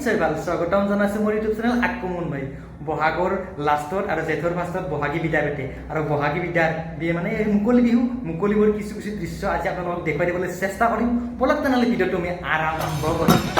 নিশ্চয় ভালো। স্বাগতম জনাইছোঁ মোৰ ইউটিউব চেনেল আকমুন ভাই বহাগৰ লাষ্টত আৰু জেঠৰ ফাৰ্ষ্টত বহাগী বিদায় পাতে আৰু বহাগী বিদাৰ বিয়ে মানে এই মুকলি বিহু মুকলি বিহুৰ কিছু কিছু দৃশ্য আজি আপোনালোকক দেখুৱাই দিবলৈ চেষ্টা কৰিম। বলক তেনেহ'লে ভিডিঅ'টো আমি আৰাম আৰম্ভ কৰিম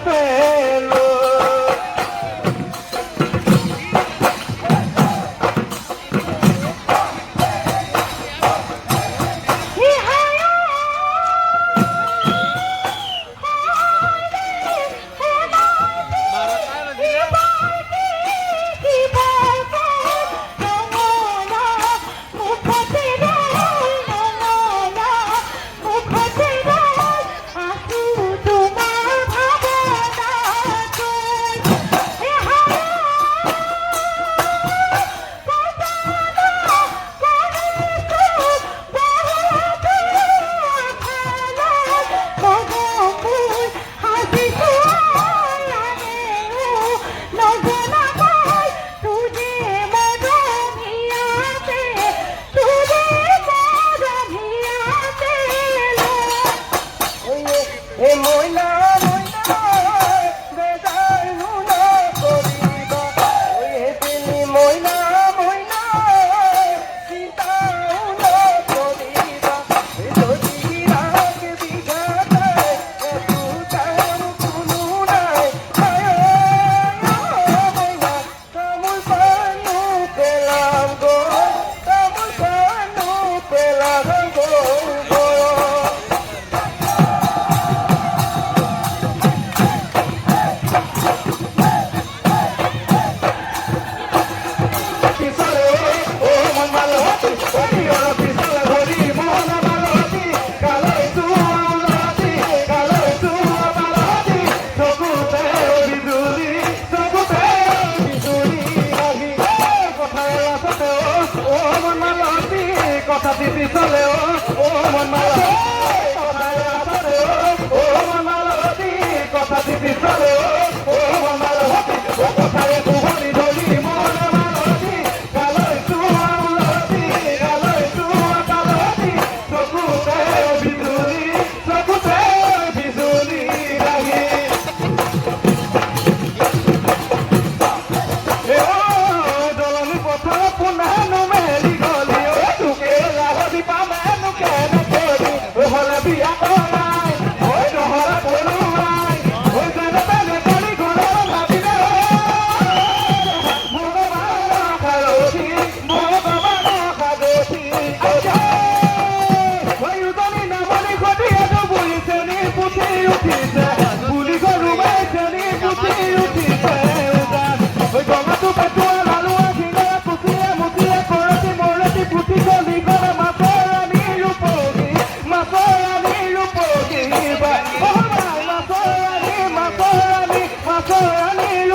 papi, písale, oh.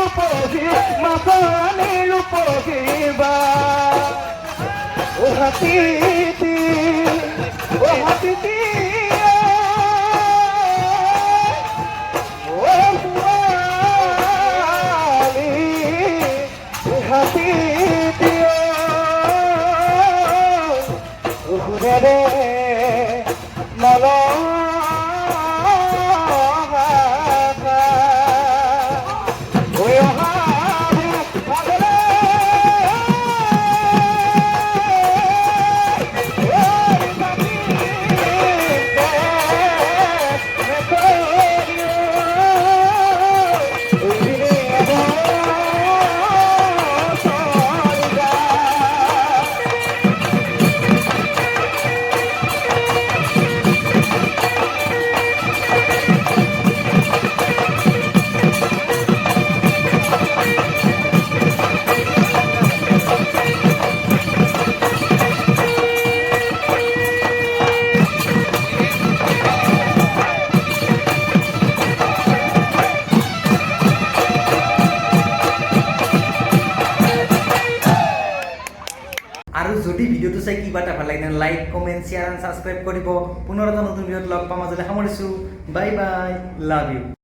রূপসী মাখানি রূপসী বা। ও হাতি ও হাতি কিবা এটা ভালো লাগিলে like comment share and subscribe কৰিব। পুনৰ এটা নতুন ভিডিঅ'ত লগ পাম। আজিলৈ সামৰিছোঁ। Bye bye love you